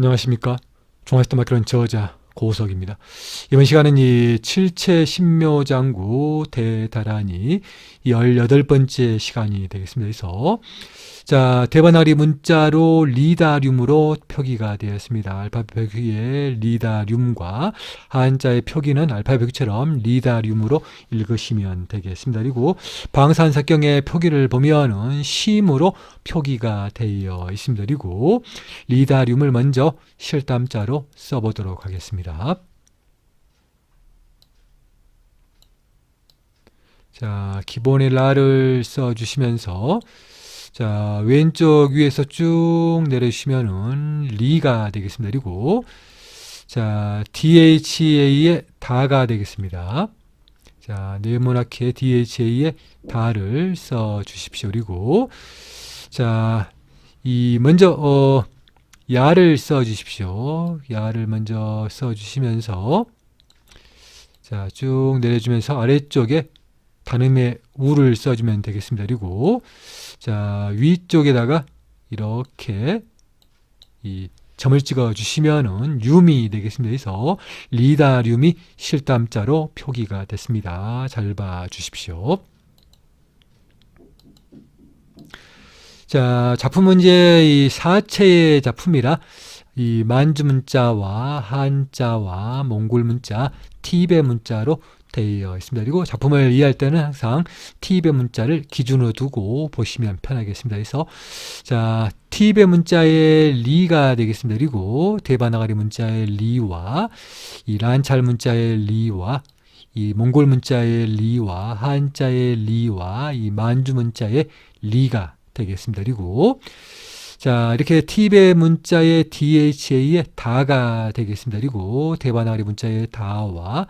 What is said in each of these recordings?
안녕하십니까. 종합시도 마크론 저자 고석입니다. 이번 시간은 이 칠체 신묘장구 대다란이 18번째 시간이 되겠습니다. 그래서 자, 대바나리 문자로 리다륨으로 표기가 되었습니다. 알파벳 표기의 리다륨과 한자의 표기는 알파벳 표기처럼 리다륨으로 읽으시면 되겠습니다. 그리고 방산석경의 표기를 보면은 심으로 표기가 되어 있습니다. 그리고 리다륨을 먼저 실담자로 써보도록 하겠습니다. 자, 기본의 라를 써주시면서 자, 왼쪽 위에서 쭉 내려주시면은 리가 되겠습니다. 그리고 자, DHA의 다가 되겠습니다. 자, 네모나게 DHA의 다를 써 주십시오. 그리고 자, 이 먼저 어 야를 써 주십시오. 야를 먼저 써 주시면서 자, 쭉 내려주면서 아래쪽에 단음의 우를 써주면 되겠습니다. 그리고 자 위쪽에다가 이렇게 이 점을 찍어 주시면은 륨이 되겠습니다. 그래서 리다륨이 실담자로 표기가 됐습니다. 잘 봐 주십시오. 자, 작품은 이제 이 사체의 작품이라 이 만주 문자와 한자와 몽골 문자, 티베 문자로 되어 있습니다. 그리고 작품을 이해할 때는 항상 티입의 문자를 기준으로 두고 보시면 편하겠습니다. 그래서 자 티입의 문자의 리가 되겠습니다. 그리고 대바나가리 문자의 리와 이 란찰 문자의 리와 이 몽골 문자의 리와 한자의 리와 이 만주 문자의 리가 되겠습니다. 그리고 자, 이렇게 팁의 문자의 DHA의 다가 되겠습니다. 그리고 대바나리 문자의 다와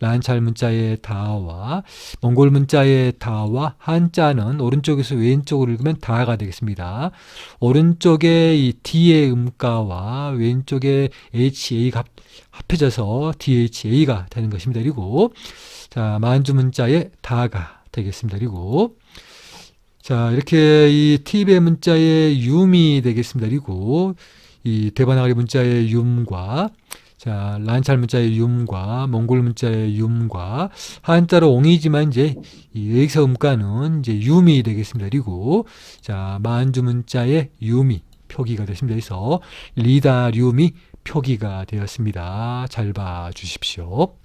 란찰 문자의 다와 몽골 문자의 다와 한자는 오른쪽에서 왼쪽으로 읽으면 다가 되겠습니다. 오른쪽에 이 D의 음가와 왼쪽에 HA가 합해져서 DHA가 되는 것입니다. 그리고 자, 만주 문자의 다가 되겠습니다. 그리고 자, 이렇게 이 팁의 문자의 윰이 되겠습니다. 그리고 이 대바나가리 문자의 윰과 자, 란찰 문자의 윰과 몽골 문자의 윰과 한자로 옹이지만 이제 이 여기서 음가는 이제 윰이 되겠습니다. 그리고 자, 만주 문자의 윰이 표기가 됐습니다. 그래서 리다듐이 표기가 되었습니다. 잘 봐 주십시오.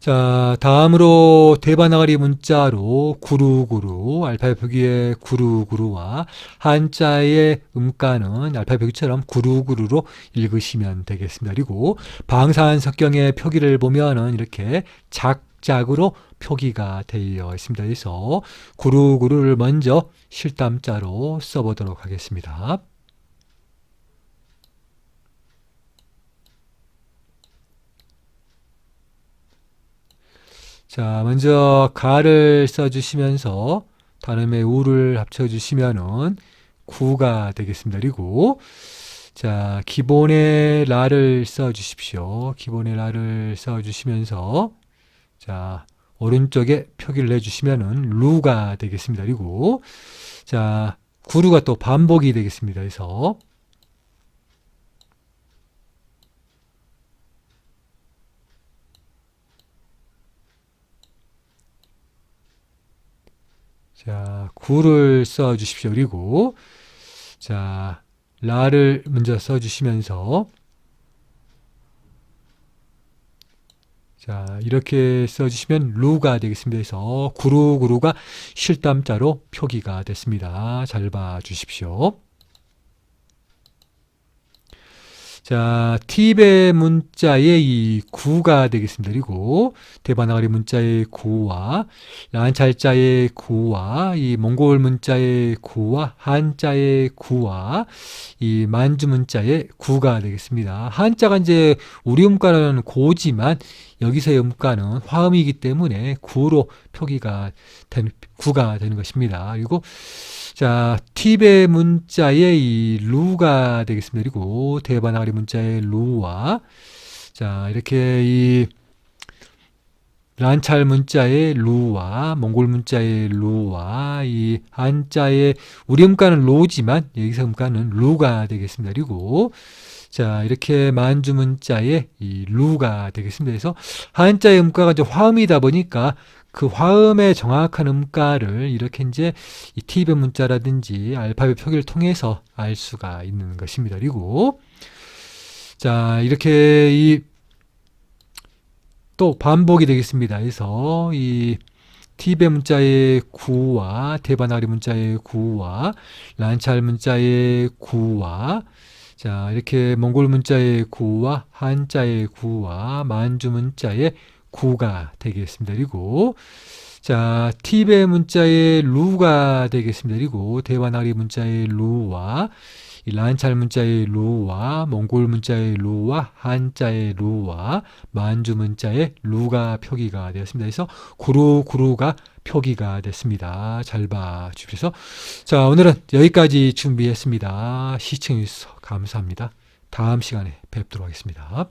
자, 다음으로 대바나가리 문자로 구루구루, 알파벳 표기의 구루구루와 한자의 음가는 알파벳 표기처럼 구루구루로 읽으시면 되겠습니다. 그리고 방산석경의 표기를 보면은 이렇게 작작으로 표기가 되어 있습니다. 그래서 구루구루를 먼저 실담자로 써보도록 하겠습니다. 자, 먼저 가를 써주시면서 단음의 우를 합쳐주시면은 구가 되겠습니다. 그리고 자, 기본의 라를 써주십시오. 기본의 라를 써주시면서 자, 오른쪽에 표기를 해주시면은 루가 되겠습니다. 그리고 자, 구루가 또 반복이 되겠습니다. 그래서 자, 구를 써 주십시오. 그리고 자, 라를 먼저 써 주시면서 자, 이렇게 써 주시면 루가 되겠습니다. 그래서 구루구루가 실담자로 표기가 됐습니다. 잘 봐 주십시오. 자, 팁의 문자의 이 구가 되겠습니다. 그리고 대바나가리 문자의 구와 란찰자의 구와 이 몽골 문자의 구와 한자의 구와 이 만주 문자의 구가 되겠습니다. 한자가 이제 우리 음가는 고지만 여기서의 음가는 화음이기 때문에 구로 표기가 된 구가 되는 것입니다. 그리고 자, 팁의 문자의 이 루가 되겠습니다. 그리고 대바나가리 문자의 루와 자, 이렇게 이 란찰 문자의 루와 몽골 문자의 루와 이 한자의 우리 음가는 로지만 여기서 음가는 루가 되겠습니다. 그리고 자 이렇게 만주 문자의 이 루가 되겠습니다. 그래서 한자의 음가가 이제 화음이다 보니까 그 화음의 정확한 음가를 이렇게 이제 이 티베 문자라든지 알파벳 표기를 통해서 알 수가 있는 것입니다. 그리고 자 이렇게 이 또 반복이 되겠습니다. 그래서 이 티베 문자의 구와 대바나리 문자의 구와 란찰 문자의 구와 자 이렇게 몽골 문자의 구와 한자의 구와 만주 문자의 구가 되겠습니다. 그리고 자 티베 문자의 루가 되겠습니다. 그리고 대바나리 문자의 루와 이 란찰 문자의 루와 몽골 문자의 루와 한자의 루와 만주 문자의 루가 표기가 되었습니다. 그래서 구루 구루가 표기가 됐습니다. 잘 봐주셔서 자 오늘은 여기까지 준비했습니다. 시청해주셔서 감사합니다. 다음 시간에 뵙도록 하겠습니다.